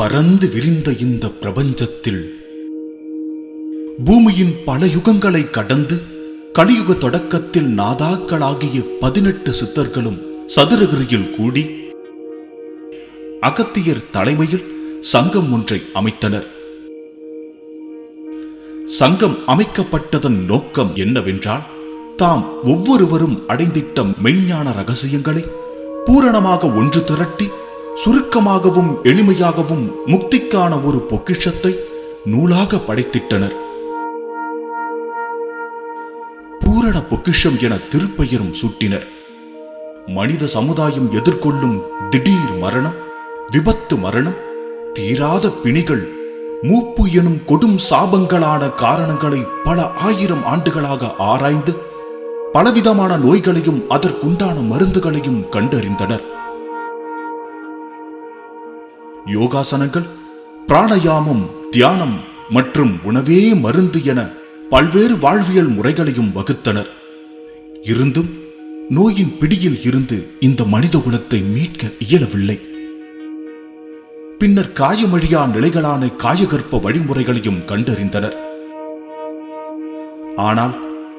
பரந்து விரிந்த இந்த பிரபஞ்சத்தில் பூமியின் பல யுகங்களை கடந்து கலியுக தொடக்கத்தில் நாதாக்களாகிய பதினெட்டு சித்தர்களும் சதுரகிரியில் கூடி அகத்தியர் தலைமையில் சங்கம் ஒன்றை அமைத்தனர். சங்கம் அமைக்கப்பட்டதன் நோக்கம் என்னவென்றால் தாம் ஒவ்வொருவரும் அடைந்திட்ட மெய்ஞான ரகசியங்களை பூரணமாக ஒன்று திரட்டி சுருக்கமாகவும் எளிமையாகவும் முக்திக்கான ஒரு பொக்கிஷத்தை நூலாக படைத்திட்டனர். பூரண பொக்கிஷம் என திருப்பெயரும் சூட்டினர். மனித சமுதாயம் எதிர்கொள்ளும் திடீர் மரணம் விபத்து மரணம் தீராத பிணிகள் மூப்பு எனும் கொடும் சாபங்களான காரணங்களை பல ஆயிரம் ஆண்டுகளாக ஆராய்ந்து பலவிதமான நோய்களையும் அதற்குண்டான மருந்துகளையும் கண்டறிந்தனர். யோகாசனங்கள் பிராணயாமம் தியானம் மற்றும் உணவே மருந்து என பல்வேறு வாழ்வியல் முறைகளையும் வகுத்தனர். இருந்தும் நோயின் பிடியில் இருந்து இந்த மனித குலத்தை மீட்க இயலவில்லை. பின்னர் காயமழியா நிலைகளான காயகற்ப வழிமுறைகளையும் கண்டறிந்தனர். ஆனால்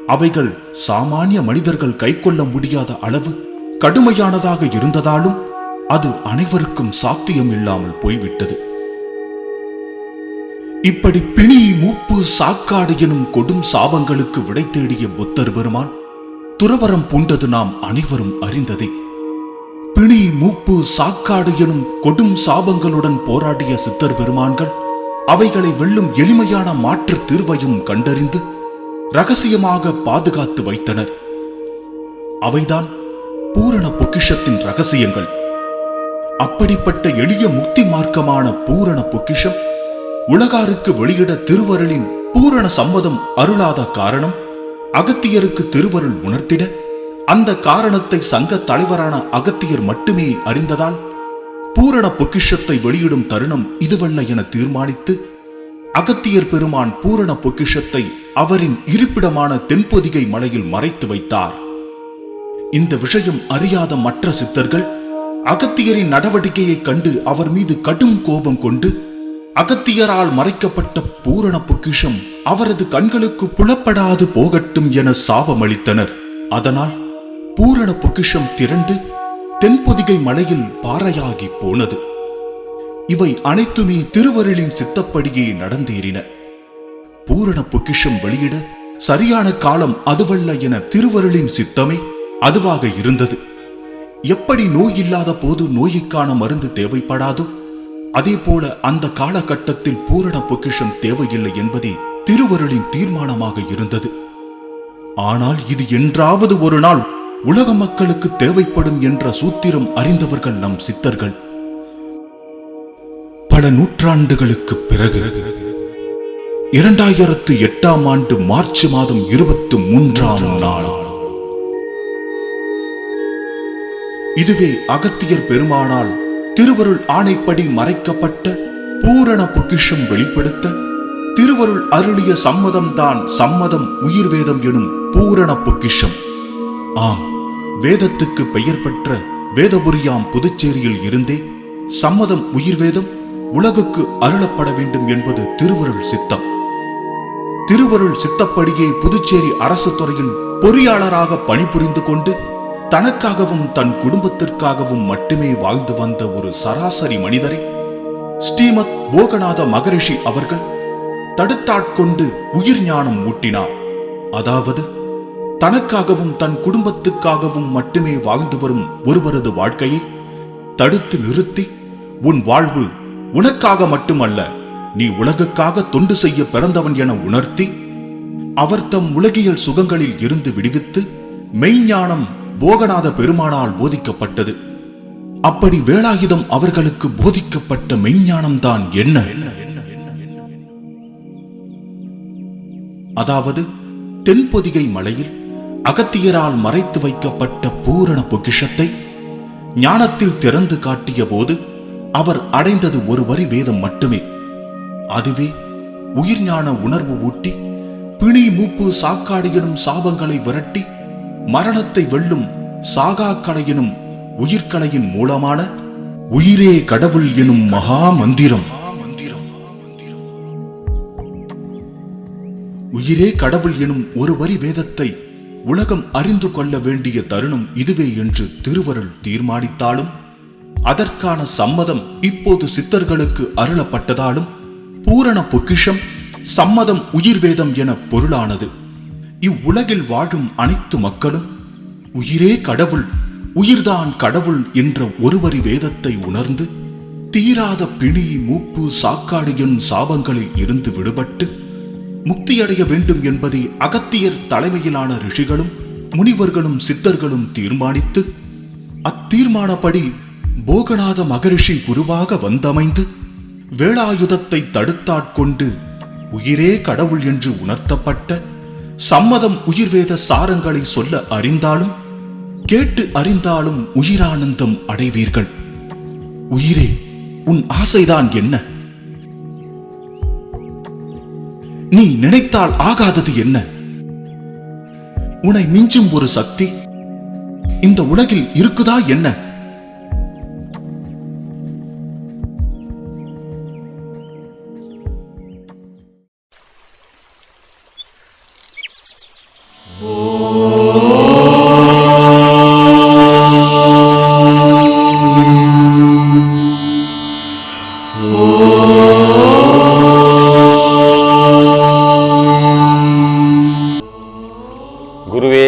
அவைகள் சாமானிய மனிதர்கள் கைக்கொள்ள முடியாத அளவு கடுமையானதாக இருந்ததாலும் அது அனைவருக்கும் சாத்தியம் இல்லாமல் போய்விட்டது. இப்படி பிணி மூப்பு சாக்காடு எனும் கொடும் சாபங்களுக்கு விடை தேடிய புத்தர் பெருமான் துறவரம் பூண்டது நாம் அனைவரும் அறிந்ததே. பிணி மூப்பு சாக்காடு எனும் கொடும் சாபங்களுடன் போராடிய சித்தர் பெருமான்கள் அவைகளை வெல்லும் எளிமையான மாற்று தீர்வையும் கண்டறிந்து ரகசியமாக பாதுகாத்து வைத்தனர். அவைதான் பூரண பொக்கிஷத்தின் ரகசியங்கள். அப்படிப்பட்ட எளிய முக்தி மார்க்கமான பூரண பொக்கிஷம் உலகாருக்கு வெளியிட திருவருளின் பூரண சம்மதம் அருளாத காரணம் அகத்தியருக்கு திருவருள் உணர்த்திட அந்த காரணத்தை சங்க தலைவரான அகத்தியர் மட்டுமே அறிந்ததால் பூரண பொக்கிஷத்தை வெளியிடும் தருணம் இதுவல்ல என தீர்மானித்து அகத்தியர் பெருமான் பூரண பொக்கிஷத்தை அவரின் இருப்பிடமான தென்பொதிகை மலையில் மறைத்து வைத்தார். இந்த விஷயம் அறியாத மற்ற சித்தர்கள் அகத்தியரின் நடவடிக்கையைக் கண்டு அவர் மீது கடும் கோபம் கொண்டு அகத்தியரால் மறைக்கப்பட்ட பூரண பொக்கிஷம் அவரது கண்களுக்கு புலப்படாது போகட்டும் என சாபமளித்தனர். அதனால் பூரண பொக்கிஷம் திரண்டு தென்பொதிகை மலையில் பாறையாகி போனது. இவை அனைத்துமே திருவருளின் சித்தப்படியே நடந்தேறின. பூரண பொக்கிஷம் வெளியிட சரியான காலம் அதுவல்ல என திருவருளின் சித்தமே அதுவாக இருந்தது. எப்படி நோய் இல்லாத போது நோய்க்கான மருந்து தேவைப்படாதோ? அதே போல அந்த காலகட்டத்தில் பூரண பொக்கிஷம் தேவையில்லை என்பதே திருவருளின் தீர்மானமாக இருந்தது. ஆனால் இது என்றாவது ஒரு நாள் உலக மக்களுக்கு தேவைப்படும் என்ற சூத்திரம் அறிந்தவர்கள் நம் சித்தர்கள். பல நூற்றாண்டுகளுக்கு பிறகு இரண்டாயிரத்து எட்டாம் ஆண்டு மார்ச் மாதம் இருபத்தி மூன்றாம் நாள் இதுவே அகத்தியர் பெருமானால் திருவருள் ஆணைப்படி மறைக்கப்பட்ட பூரண பொக்கிஷம் வெளிப்படுத்த திருவருள் அருளிய சம்மதம்தான் சம்மதம் உயிர் வேதம் எனும் பூரண பொக்கிஷம். ஆம் வேதத்துக்கு பெயர் பெற்ற வேதபுரியாம் புதுச்சேரியில் இருந்தே சம்மதம் உயிர்வேதம் உலகுக்கு அருளப்பட வேண்டும் என்பது திருவருள் சித்தம். திருவருள் சித்தப்படியே புதுச்சேரி அரசு துறையில் பொறியாளராக பணிபுரிந்து கொண்டு தனக்காகவும் தன் குடும்பத்திற்காகவும் மட்டுமே வாழ்ந்து வந்த ஒரு சராசரி மனிதரை ஸ்ரீமத் போகநாத மகரிஷி அவர்கள் தடுத்தாட்கொண்டு உயிர் ஞானம் ஊட்டினார். அதாவது தனக்காகவும் தன் குடும்பத்துக்காகவும் மட்டுமே வாழ்ந்து வரும் ஒருவரது வாழ்க்கையை தடுத்து நிறுத்தி உன் வாழ்வு உனக்காக மட்டுமல்ல நீ உலகுக்காக தொண்டு செய்ய பிறந்தவன் என உணர்த்தி அவர் தம் உலகியல் சுகங்களில் இருந்து விடுவித்து மெய்ஞானம் போகநாத பெருமானால் போதிக்கப்பட்டது. அப்படி வேலாயுதம் அவர்களுக்கு போதிக்கப்பட்ட மெய்ஞானம்தான் என்ன? அதாவது தென்பொதிகை மலையில் அகத்தியரால் மறைத்து வைக்கப்பட்ட பூரண பொக்கிஷத்தை ஞானத்தில் திறந்து காட்டிய போது அவர் அடைந்தது ஒரு வரி வேதம் மட்டுமே. அதுவே உயிர் ஞான உணர்வு ஊட்டி பிணி மூப்பு சாக்காடு எனும் சாபங்களை விரட்டி மரணத்தை வெல்லும் சாகா எனும் உயிர்கலையின் மூலமான உயிரே கடவுள் எனும் மகா மந்திரம். உயிரே கடவுள் எனும் ஒரு வரி வேதத்தை உலகம் அறிந்து கொள்ள வேண்டிய தருணம் இதுவே என்று திருவருள் தீர்மானித்தாலும் அதற்கான சம்மதம் இப்போது சித்தர்களுக்கு அருளப்பட்டதாலும் பூரண பொக்கிஷம் சம்மதம் உயிர்வேதம் என பொருளானது. இவ்வுலகில் வாழும் அனைத்து மக்களும் உயிரே கடவுள் உயிர்தான் கடவுள் என்ற ஒருவரி வேதத்தை உணர்ந்து தீராத பிணி மூப்பு சாக்காடு சாபங்களில் இருந்து விடுபட்டு முக்தியடைய வேண்டும் என்பதை அகத்தியர் தலைமையிலான ரிஷிகளும் முனிவர்களும் சித்தர்களும் தீர்மானித்து அத்தீர்மானப்படி போகநாத மகரிஷி குருவாக வந்தமைந்து வேளாயுதத்தை தடுத்தாட்கொண்டு உயிரே கடவுள் என்று உணர்த்தப்பட்ட சம்மதம் உயிர்வேத சாரங்களை சொல்ல அறிந்தாலும் கேட்டு அறிந்தாலும் உயிரானந்தம் அடைவீர்கள். உயிரே உன் ஆசைதான் என்ன? நீ நினைத்தால் ஆகாதது என்ன? உன்னை மிஞ்சும் ஒரு சக்தி இந்த உலகில் இருக்குதா என்ன?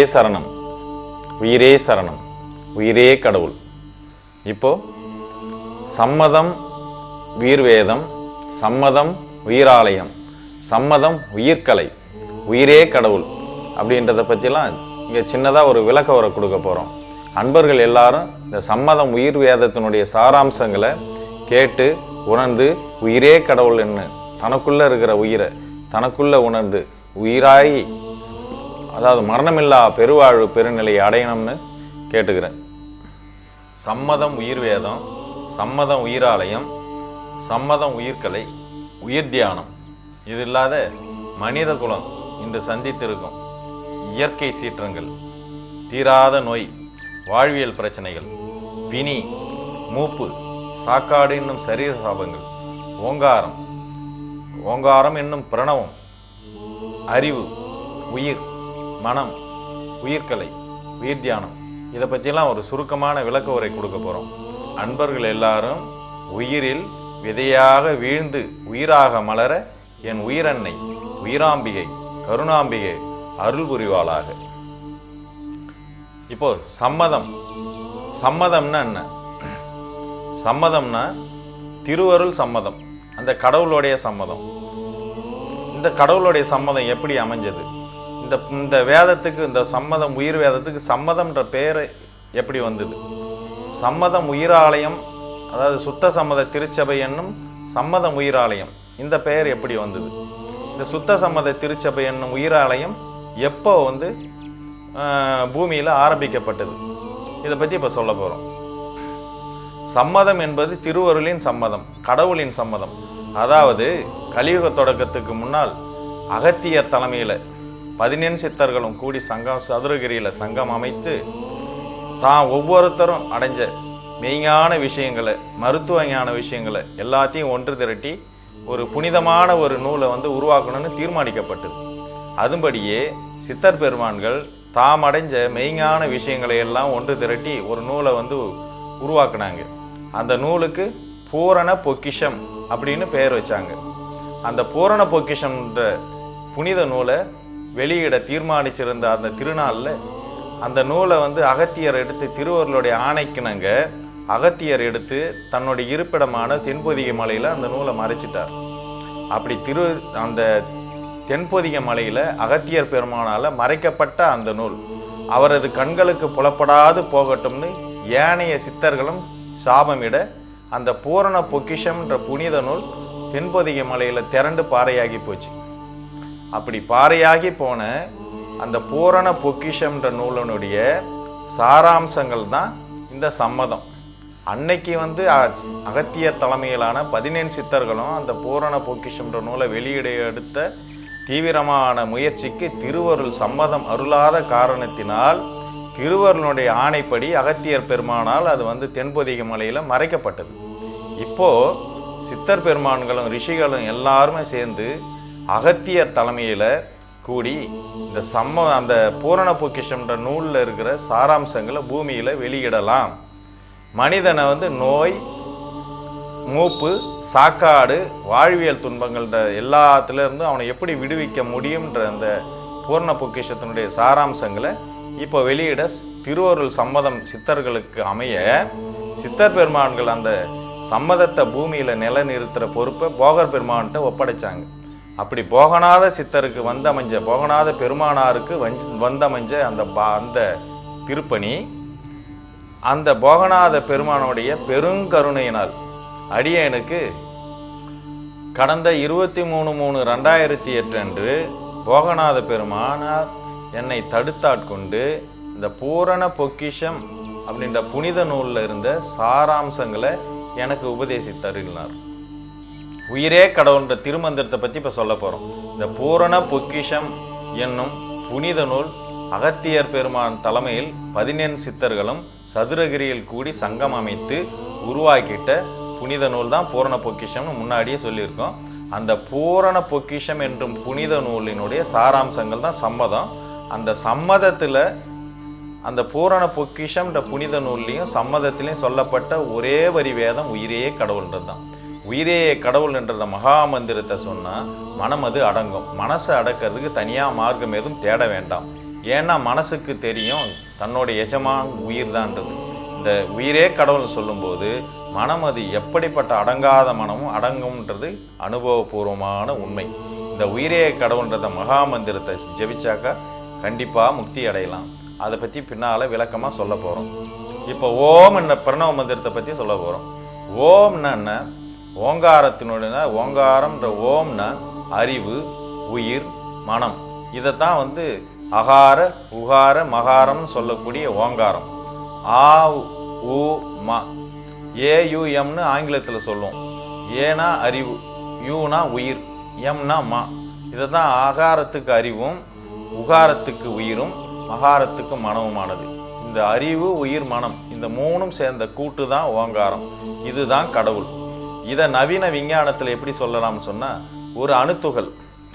சரணம். உயிரே சரணம். உயிரே கடவுள். இப்போ சம்மதம் உயிர் வேதம் சம்மதம் உயிராலயம் சம்மதம் உயிர்கலை உயிரே கடவுள் அப்படின்றத பற்றிலாம் இங்கே சின்னதாக ஒரு விளக்க உரை கொடுக்க போகிறோம் அன்பர்கள் எல்லாரும் இந்த சம்மதம் உயிர் வேதத்தினுடைய சாராம்சங்களை கேட்டு உணர்ந்து உயிரே கடவுள்னு தனக்குள்ளே இருக்கிற உயிரை தனக்குள்ளே உணர்ந்து உயிராய் அதாவது மரணமில்லா பெருவாழ்வு பெருநிலையை அடையணும்னு கேட்டுக்கிறேன். சம்மதம் உயிர் வேதம் சம்மதம் உயிராலயம் சம்மதம் உயிர்கலை உயிர் தியானம். இது இல்லாத மனித குலம் இன்று சந்தித்திருக்கும் இயற்கை சீற்றங்கள் தீராத நோய் வாழ்வியல் பிரச்சனைகள் பிணி மூப்பு சாக்காடு என்னும் சரீர சாபங்கள் ஓங்காரம் ஓங்காரம் என்னும் பிரணவம் அறிவு உயிர் மனம் உயிர்கலை உயிர் தியானம் இதை பற்றியெல்லாம் ஒரு சுருக்கமான விளக்க உரை கொடுக்க போகிறோம் அன்பர்கள் எல்லாரும் உயிரில் விதையாக வீழ்ந்து உயிராக மலர என் உயிரன்னை உயிராம்பிகை கருணாம்பிகை அருள் புரிவாளாக. இப்போ சம்மதம். சம்மதம்னா என்ன? சம்மதம்னா திருவருள் சம்மதம். அந்த கடவுளுடைய சம்மதம். இந்த கடவுளுடைய சம்மதம் எப்படி அமைஞ்சது? இந்த இந்த வேதத்துக்கு இந்த சம்மதம் உயிர் வேதத்துக்கு சம்மதம்ன்ற பேர் எப்படி வந்தது? சம்மதம் உயிராலயம் அதாவது சுத்த சம்மத திருச்சபை என்னும் சம்மதம் உயிராலயம் இந்த பெயர் எப்படி வந்தது? இந்த சுத்த சம்மத திருச்சபை என்னும் உயிராலயம் எப்போ வந்து பூமியில் ஆரம்பிக்கப்பட்டது? இதை பற்றி இப்போ சொல்ல போகிறோம் சம்மதம் என்பது திருவருளின் சம்மதம் கடவுளின் சம்மதம். அதாவது கலியுக தொடக்கத்துக்கு முன்னால் அகத்தியர் தலைமையில் பதினெண் சித்தர்களும் கூடி சங்கம் சதுரகிரியில் சங்கம் அமைத்து தான் ஒவ்வொருத்தரும் அடைஞ்ச மெய்ஞான விஷயங்களை மருத்துவ ஞான விஷயங்களை எல்லாத்தையும் ஒன்று திரட்டி ஒரு புனிதமான ஒரு நூலை வந்து உருவாக்கணும்னு தீர்மானிக்கப்பட்டது. அதுபடியே சித்தர் பெருமான்கள் தாம் அடைஞ்ச மெய்ஞான விஷயங்களை எல்லாம் ஒன்று திரட்டி ஒரு நூலை வந்து உருவாக்குனாங்க. அந்த நூலுக்கு பூரண பொக்கிஷம் அப்படின்னு பெயர் வச்சாங்க. அந்த பூரண பொக்கிஷம்ன்ற புனித நூலை வெளியிட தீர்மானிச்சிருந்த அந்த திருநாளில் அந்த நூலை வந்து அகத்தியர் எடுத்து திருவருளுடைய ஆணைக்கிணங்க அகத்தியர் எடுத்து தன்னுடைய இருப்பிடமான தென்பொதிகை மலையில் அந்த நூலை மறைச்சிட்டார். அப்படி திரு அந்த தென்பொதிகை மலையில் அகத்தியர் பெருமானால் மறைக்கப்பட்ட அந்த நூல். அவரது கண்களுக்கு புலப்படாது போகட்டும்னு ஏனைய சித்தர்களும் சாபமிட அந்த பூரண பொக்கிஷம்ன்ற புனித நூல் தென்பொதிகை மலையில் திரண்டு பாறையாகி போச்சு. அப்படி பாறையாகி போன அந்த பூரண பொக்கிஷம்ன்ற நூலனுடைய சாராம்சங்கள் தான் இந்த சம்மதம். அன்னைக்கு வந்து அகத்தியர் தலைமையிலான பதினேழு சித்தர்களும் அந்த பூரண பொக்கிஷம்ன்ற நூலை வெளியிட எடுத்த தீவிரமான முயற்சிக்கு திருவருள் சம்மதம் அருளாத காரணத்தினால் திருவருளுடைய ஆணைப்படி அகத்தியர் பெருமானால் அது வந்து தென்பொதிகை மலையில் மறைக்கப்பட்டது. இப்போது சித்தர் பெருமான்களும் ரிஷிகளும் எல்லாருமே சேர்ந்து அகத்தியர் தலைமையில் கூடி இந்த சம்ம அந்த பூரண பொக்கிஷம்ன்ற நூலில் இருக்கிற சாராம்சங்களை பூமியில் வெளியிடலாம். மனிதனை வந்து நோய் மூப்பு சாக்காடு வாழ்வியல் துன்பங்கள்ன்ற எல்லாத்துலேருந்தும் அவனை எப்படி விடுவிக்க முடியுன்ற அந்த பூர்ண பொக்கிஷத்தினுடைய சாராம்சங்களை இப்போ வெளியிட ஸ்- திருவருள் சம்மதம் சித்தர்களுக்கு அமைய சித்தர் பெருமான்கள் அந்த சம்மதத்தை பூமியில் நிலநிறுத்துகிற பொறுப்பை போகர் பெருமான்கிட்ட ஒப்படைச்சாங்க. அப்படி போகநாத சித்தருக்கு வந்தமைஞ்ச போகநாத பெருமானாருக்கு வஞ்ச் வந்தமைஞ்ச அந்த பா- அந்த திருப்பணி அந்த போகநாத பெருமானுடைய பெருங்கருணையினால் அடியனுக்கு கடந்த இருபத்தி மூணு மூணு ரெண்டாயிரத்தி எட்டு அன்று போகநாத பெருமானார் என்னை தடுத்தாட்கொண்டு இந்த பூரண பொக்கிஷம் அப்படின்ற புனித நூலில் இருந்த சாராம்சங்களை எனக்கு உபதேசித்தருளினார் உயிரே கடவுள்ன்ற திருமந்திரத்தை பற்றி இப்போ சொல்ல போகிறோம் இந்த பூரண பொக்கிஷம் என்னும் புனித நூல் அகத்தியர் பெருமான் தலைமையில் பதினெண் சித்தர்களும் சதுரகிரியில் கூடி சங்கம் அமைத்து உருவாக்கிட்ட புனித நூல் தான் பூரண பொக்கிஷம்னு முன்னாடியே சொல்லியிருக்கோம். அந்த பூரண பொக்கிஷம் என்றும் புனித நூலினுடைய சாராம்சங்கள் தான் சம்மதம். அந்த சம்மதத்தில் அந்த பூரண பொக்கிஷம்ன்ற புனித நூல்லையும் சம்மதத்திலையும் சொல்லப்பட்ட ஒரே வரி வேதம் உயிரே கடவுள்ன்றது தான். உயிரே கடவுள்ன்றத மகா மந்திரத்தை சொன்னால் மனம் அது அடங்கும். மனசை அடக்கிறதுக்கு தனியாக மார்க்கம் எதுவும் தேட வேண்டாம். ஏன்னா மனசுக்கு தெரியும் தன்னோட எஜமான் உயிர் தான்றது இந்த உயிரே கடவுள் சொல்லும்போது மனம் அது எப்படிப்பட்ட அடங்காத மனமும் அடங்கும்ன்றது அனுபவபூர்வமான உண்மை. இந்த உயிரே கடவுள்ன்றத மகா மந்திரத்தை ஜெபிச்சாக்கா கண்டிப்பாக முக்தி அடையலாம். அதை பற்றி பின்னால் விளக்கமாக சொல்ல போகிறோம் இப்போ ஓம் என்ன பிரணவ மந்திரத்தை பற்றி சொல்ல போகிறோம் ஓம்னா என்ன? ஓங்காரத்தினுடைய ஓங்காரம்ன்ற ஓம்னா அறிவு உயிர் மனம். இதைத்தான் வந்து அகார உகார மகாரம்னு சொல்லக்கூடிய ஓங்காரம். ஆ உ ம. ஏயுஎம்னு ஆங்கிலத்தில் சொல்லுவோம். ஏனா அறிவு யூனா உயிர் எம்னா மா. இதை தான் ஆகாரத்துக்கு அறிவும் உகாரத்துக்கு உயிரும் மகாரத்துக்கு மனவுமானது. இந்த அறிவு உயிர் மனம் இந்த மூணும் சேர்ந்த கூட்டு தான் ஓங்காரம். இதுதான் கடவுள். இதை நவீன விஞ்ஞானத்தில் எப்படி சொல்லலாம்னு சொன்னால் ஒரு அணுத்துகள்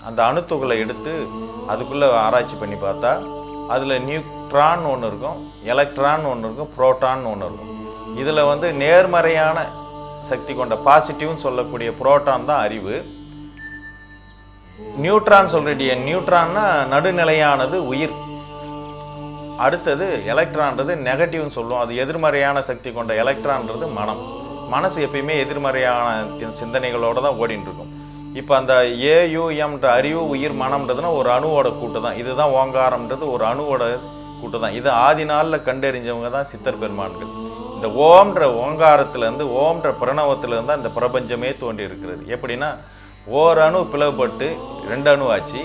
அந்த அணுத்துகளை எடுத்து அதுக்குள்ளே ஆராய்ச்சி பண்ணி பார்த்தா அதில் நியூட்ரான் ஒன்று இருக்கும் எலக்ட்ரான் ஒன்று இருக்கும் புரோட்டான் ஒன்று இருக்கும். இதில் வந்து நேர்மறையான சக்தி கொண்ட பாசிட்டிவ்னு சொல்லக்கூடிய புரோட்டான் தான் அறிவு. நியூட்ரான் சொல்றடிய நியூட்ரான்னா நடுநிலையானது உயிர். அடுத்தது எலக்ட்ரான்றது நெகட்டிவ்னு சொல்லுவோம். அது எதிர்மறையான சக்தி கொண்ட எலக்ட்ரான்றது மனம். மனசு எப்பயுமே எதிர்மறையான சிந்தனைகளோடு தான் ஓடிட்டு இருக்கும் இப்போ அந்த ஏயுஎம்ன்ற அறிவு உயிர் மனம்ன்றதுனா ஒரு அணுவோட கூட்டு தான். இதுதான் ஓங்காரம்ன்றது ஒரு அணுவோட கூட்டு தான். இது ஆதி நாளில் கண்டறிஞ்சவங்க தான் சித்தர் பெருமான்கள். இந்த ஓம்ன்ற ஓங்காரத்துலேருந்து ஓம்ன்ற பிரணவத்துலேருந்து தான் இந்த பிரபஞ்சமே தோன்றி இருக்கிறது எப்படின்னா ஓர் அணு பிளவுபட்டு ரெண்டு அணு ஆச்சு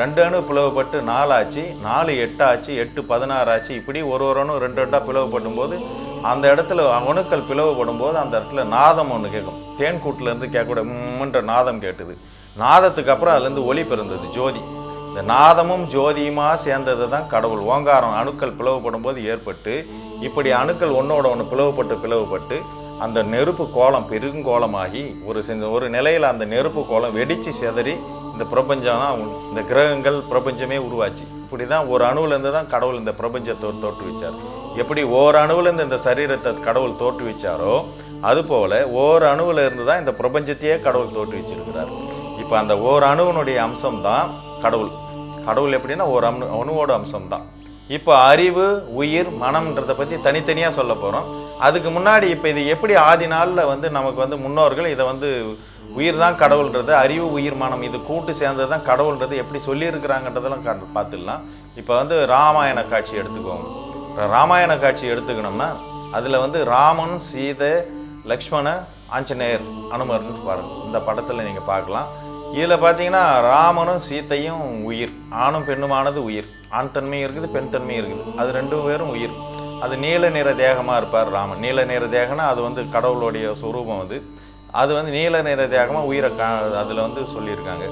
ரெண்டு அணு பிளவுபட்டு நாலு ஆச்சு நாலு எட்டு ஆச்சு எட்டு பதினாறு ஆச்சு. இப்படி ஒரு ஒரு அணு ரெண்டு ரெண்டாக பிளவுபட்டும் போது அந்த இடத்துல அணுக்கள் பிளவுபடும் போது அந்த இடத்துல நாதம் ஒன்று கேட்கும். தேன் கேட்கக்கூடிய கேட்கக்கூட நாதம் கேட்டுது. நாதத்துக்கு அப்புறம் அதுலேருந்து ஒளி பிறந்தது ஜோதி. இந்த நாதமும் ஜோதியுமா சேர்ந்தது தான் கடவுள். ஓங்காரம் அணுக்கள் பிளவுபடும் போது ஏற்பட்டு இப்படி அணுக்கள் ஒன்றோட ஒன்று பிளவுபட்டு பிளவுபட்டு அந்த நெருப்பு கோலம் பெருங்கோலமாகி ஒரு ஒரு நிலையில் அந்த நெருப்பு கோலம் வெடித்து சிதறி இந்த பிரபஞ்சம் தான் இந்த கிரகங்கள் பிரபஞ்சமே உருவாச்சு. இப்படி தான் ஒரு அணுவிலேருந்து தான் கடவுள் இந்த பிரபஞ்சத்தை தோற்றுவிச்சார். எப்படி ஓர் அணுவிலேருந்து இந்த சரீரத்தை கடவுள் தோற்றுவிச்சாரோ அதுபோல் ஓர் அணுவில் இருந்து தான் இந்த பிரபஞ்சத்தையே கடவுள் தோற்றுவிச்சிருக்கிறார் இப்போ அந்த ஓர் அணுவினுடைய அம்சம் தான் கடவுள். கடவுள் எப்படின்னா ஒரு அணு அணுவோட அம்சம் தான். இப்போ அறிவு உயிர் மனம்ன்றதை பற்றி தனித்தனியாக சொல்ல போகிறோம் அதுக்கு முன்னாடி இப்போ இது எப்படி ஆதி நாளில் வந்து நமக்கு வந்து முன்னோர்கள் இதை வந்து உயிர் தான் கடவுள்ன்றது அறிவு உயிர் மனம் இது கூட்டு சேர்ந்தது தான் கடவுள்ன்றது எப்படி சொல்லியிருக்கிறாங்கன்றதெல்லாம் பார்த்துடலாம். இப்போ வந்து ராமாயண காட்சி எடுத்துக்கோங்க ராமாயண காட்சி எடுத்துக்கணும்னா அதில் வந்து ராமன் சீதை லக்ஷ்மண ஆஞ்சநேயர் அனுமர்னு பாருங்கள் இந்த படத்தில் நீங்கள் பார்க்கலாம். இதில் பார்த்தீங்கன்னா ராமனும் சீத்தையும் உயிர். ஆணும் பெண்ணுமானது உயிர். ஆண் தன்மையும் இருக்குது பெண் தன்மையும் இருக்குது. அது ரெண்டு பேரும் உயிர். அது நீல நிற தேகமாக இருப்பார் ராமன். நீல நிற தேகம்னா அது வந்து கடவுளுடைய சொரூபம் அது. அது வந்து நீல நிற தேகமாக உயிரை கா அதில் வந்து சொல்லியிருக்காங்க.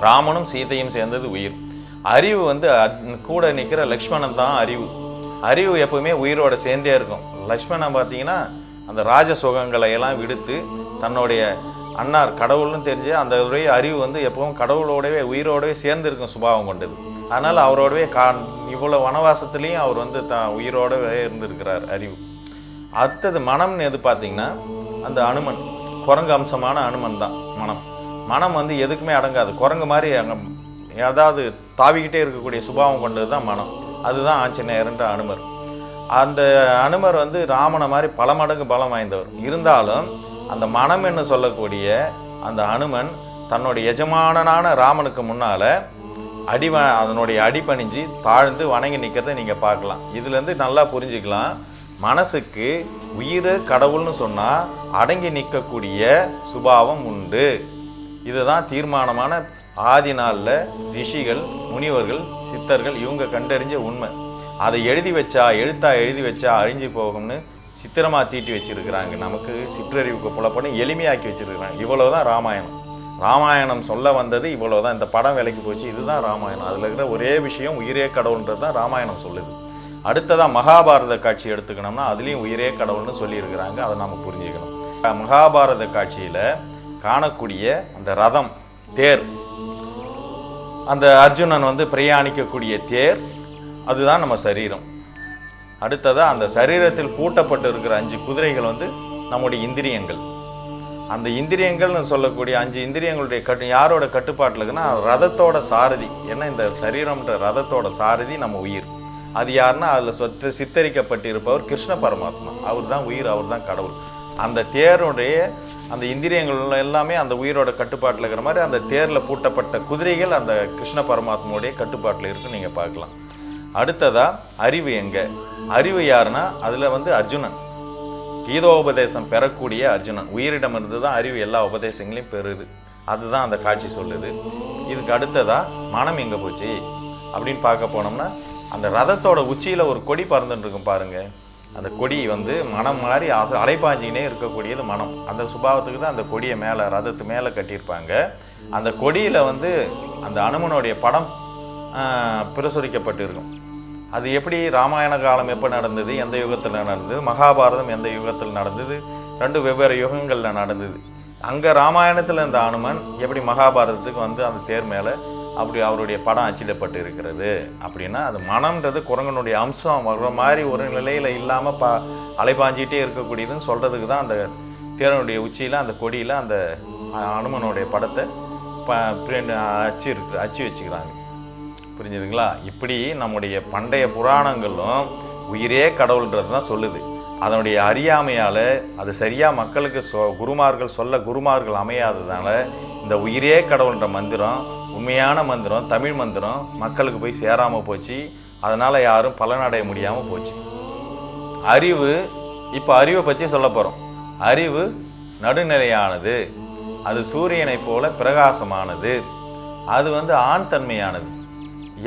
ராமனும் சீதையும் சேர்ந்தது உயிர். அறிவு வந்து கூட நிற்கிற லக்ஷ்மணன் தான் அறிவு. அறிவு எப்பவுமே உயிரோட சேர்ந்தே இருக்கும். லக்ஷ்மணன் பார்த்தீங்கன்னா அந்த ராஜ சுகங்களை எல்லாம் விடுத்து தன்னுடைய அன்னார் கடவுள்னு தெரிஞ்சு அந்த உடைய அறிவு வந்து எப்பவும் கடவுளோடவே உயிரோடவே சேர்ந்து இருக்கும் சுபாவம் கொண்டது. அதனால் அவரோடவே கா இவ்வளோ வனவாசத்துலேயும் அவர் வந்து த உயிரோடவே இருந்திருக்கிறார் அறிவு. அடுத்தது மனம்னு எது பார்த்தீங்கன்னா அந்த அனுமன். குரங்கு அம்சமான அனுமன் தான் மனம். மனம் வந்து எதுக்குமே அடங்காது. குரங்கு மாதிரி அங்கே ஏதாவது தாவிக்கிட்டே இருக்கக்கூடிய சுபாவம் கொண்டது தான் மனம். அதுதான் ஆஞ்சநேயர்ன்ற அனுமர். அந்த அனுமர் வந்து ராமனை மாதிரி பல மடங்கு பலம் வாய்ந்தவர். இருந்தாலும் அந்த மனம் என்று சொல்லக்கூடிய அந்த அனுமன் தன்னுடைய எஜமானனான ராமனுக்கு முன்னால் அடி அதனுடைய அடிபணிஞ்சு தாழ்ந்து வணங்கி நிற்கிறத நீங்கள் பார்க்கலாம். இதுலேருந்து நல்லா புரிஞ்சுக்கலாம். மனசுக்கு உயிர் கடவுள்னு சொன்னால் அடங்கி நிற்கக்கூடிய சுபாவம் உண்டு. இதுதான் தீர்மானமான ஆதி நாளில் ரிஷிகள் முனிவர்கள் சித்தர்கள் இவங்க கண்டறிஞ்ச உண்மை. அதை எழுதி வச்சா எழுத்தா எழுதி வச்சா அழிஞ்சு போகும்னு சித்திரமாக தீட்டி வச்சிருக்கிறாங்க. நமக்கு சிற்றறிவுக்கு புலப்படும் எளிமையாக்கி வச்சிருக்கிறாங்க. இவ்வளவுதான் ராமாயணம். ராமாயணம் சொல்ல வந்தது இவ்வளோ தான் இந்த படம் விலைக்கு போச்சு. இதுதான் ராமாயணம். அதில் இருக்கிற ஒரே விஷயம் உயிரே கடவுள்ன்றது தான் ராமாயணம் சொல்லுது. அடுத்ததாக மகாபாரத காட்சி எடுத்துக்கணும்னா அதுலேயும் உயிரே கடவுள்னு சொல்லியிருக்கிறாங்க. அதை நம்ம புரிஞ்சுக்கணும். மகாபாரத காட்சியில் காணக்கூடிய அந்த ரதம் தேர் அந்த அர்ஜுனன் வந்து பிரயாணிக்கக்கூடிய தேர் அதுதான் நம்ம சரீரம். அடுத்ததாக அந்த சரீரத்தில் பூட்டப்பட்டு இருக்கிற அஞ்சு குதிரைகள் வந்து நம்முடைய இந்திரியங்கள். அந்த இந்திரியங்கள்னு சொல்லக்கூடிய அஞ்சு இந்திரியங்களுடைய கட்டு யாரோட கட்டுப்பாட்டில் இருக்குன்னா ரதத்தோட சாரதி. ஏன்னா இந்த சரீரம்ன்ற ரதத்தோட சாரதி நம்ம உயிர். அது யாருன்னா அதில் சொத்து சித்தரிக்கப்பட்டிருப்பவர் கிருஷ்ண பரமாத்மா. அவர் தான் உயிர் அவர் தான் கடவுள். அந்த தேருடைய அந்த இந்திரியங்கள் எல்லாமே அந்த உயிரோட கட்டுப்பாட்டில் இருக்கிற மாதிரி அந்த தேரில் பூட்டப்பட்ட குதிரைகள் அந்த கிருஷ்ண பரமாத்மாவுடைய கட்டுப்பாட்டில் இருக்குன்னு நீங்கள் பார்க்கலாம். அடுத்ததா அறிவு எங்க? அறிவு யாருன்னா அதில் வந்து அர்ஜுனன். கீதோபதேசம் பெறக்கூடிய அர்ஜுனன். உயிரிடமிருந்து தான் அறிவு எல்லா உபதேசங்களையும் பெறுது. அதுதான் அந்த காட்சி சொல்லுது. இதுக்கு அடுத்ததா மனம் எங்கே போச்சு? அப்படின்னு பார்க்க போனோம்னா அந்த ரதத்தோட உச்சியில் ஒரு கொடி பறந்துட்டு இருக்கும் பாருங்கள் அந்த கொடி வந்து மனம் மாதிரி ஆசை அலைப்பாஞ்சிக்கினே இருக்கக்கூடியது மனம். அந்த சுபாவத்துக்கு தான் அந்த கொடியை மேலே ரதத்து மேலே கட்டியிருப்பாங்க. அந்த கொடியில் வந்து அந்த அனுமனுடைய படம் பிரசுரிக்கப்பட்டு பிரசுரிக்கப்பட்டிருக்கும். அது எப்படி? ராமாயண காலம் எப்போ நடந்தது? எந்த யுகத்தில் நடந்தது? மகாபாரதம் எந்த யுகத்தில் நடந்தது? ரெண்டு வெவ்வேறு யுகங்களில் நடந்தது. அங்கே ராமாயணத்தில் இந்த அனுமன் எப்படி மகாபாரதத்துக்கு வந்து அந்த தேர் மேலே அப்படி அவருடைய படம் அச்சிடப்பட்டு இருக்கிறது அப்படின்னா அது மனம்ன்றது குரங்கனுடைய அம்சம். வர்ற மாதிரி ஒரு நிலையில் இல்லாமல் பா அலைபாஞ்சிட்டே இருக்கக்கூடியதுன்னு சொல்கிறதுக்கு தான் அந்த தேரனுடைய உச்சியில் அந்த கொடியில் அந்த அனுமனுடைய படத்தை ப அச்சு இருக்கு அச்சு வச்சுக்கிறாங்க. புரிஞ்சுதுங்களா? இப்படி நம்முடைய பண்டைய புராணங்களும் உயிரே கடவுள்ன்றது தான் சொல்லுது. அதனுடைய அறியாமையால் அது சரியாக மக்களுக்கு சொ குருமார்கள் சொல்ல குருமார்கள் அமையாததுனால இந்த உயிரே கடவுள்ன்ற மந்திரம் உண்மையான மந்திரம் தமிழ் மந்திரம் மக்களுக்கு போய் சேராமல் போச்சு. அதனால் யாரும் பலனடைய முடியாமல் போச்சு. அறிவு இப்போ அறிவை பற்றி சொல்ல போகிறோம் அறிவு நடுநிலையானது. அது சூரியனை போல பிரகாசமானது. அது வந்து ஆண் தன்மையானது.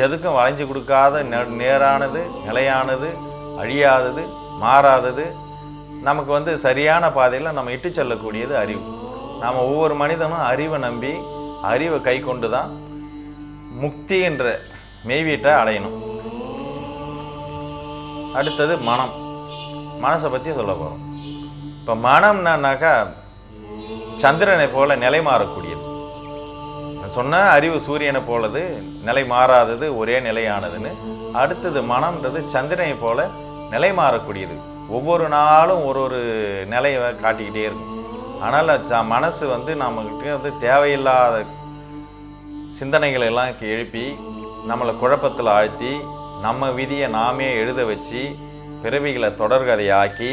எதுக்கும் வளைஞ்சு கொடுக்காத நேரானது நிலையானது அழியாதது மாறாதது. நமக்கு வந்து சரியான பாதையில் நம்ம இட்டு செல்லக்கூடியது அறிவு. நாம் ஒவ்வொரு மனிதனும் அறிவை நம்பி அறிவை கை கொண்டு தான் முக்தி என்ற மெய்வீட்டை அடையணும். அடுத்தது மனம். மனசை பற்றி சொல்ல போகிறோம் இப்போ மனம்னாக்கா சந்திரனை போல நிலை மாறக்கூடியது. சொன்ன அறிவு சூரியனை போலது நிலை மாறாதது ஒரே நிலையானதுன்னு. அடுத்தது மனம்ன்றது சந்திரனை போல நிலை மாறக்கூடியது. ஒவ்வொரு நாளும் ஒரு ஒரு நிலையை காட்டிக்கிட்டே இருக்கும். ஆனால் ச மனசு வந்து நம்மக்கிட்ட வந்து தேவையில்லாத சிந்தனைகளை எல்லாம் எழுப்பி நம்மளை குழப்பத்தில் ஆழ்த்தி நம்ம விதியை நாமே எழுத வச்சு பிறவிகளை தொடர்கதையாக்கி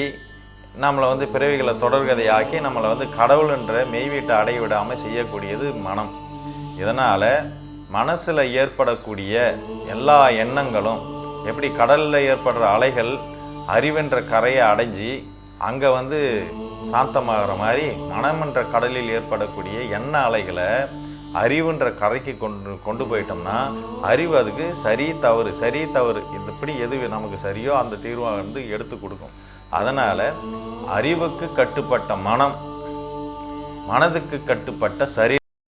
நம்மளை வந்து பிறவிகளை தொடர்கதையாக்கி நம்மளை வந்து கடவுள்ன்ற மெய்வீட்டை அடைய விடாமல் செய்யக்கூடியது மனம். இதனால் மனசில் ஏற்படக்கூடிய எல்லா எண்ணங்களும் எப்படி கடலில் ஏற்படுற அலைகள் அறிவென்ற கரையை அடைஞ்சி அங்கே வந்து சாந்தமாகிற மாதிரி மனமென்ற கடலில் ஏற்படக்கூடிய எண்ண அலைகளை அறிவுன்ற கரைக்கு கொண்டு கொண்டு போயிட்டோம்னா அறிவு அதுக்கு சரி தவறு சரி தவறு இது இப்படி எது நமக்கு சரியோ அந்த தீர்வை வந்து எடுத்து கொடுக்கும். அதனால் அறிவுக்கு கட்டுப்பட்ட மனம் மனதுக்கு கட்டுப்பட்ட சரி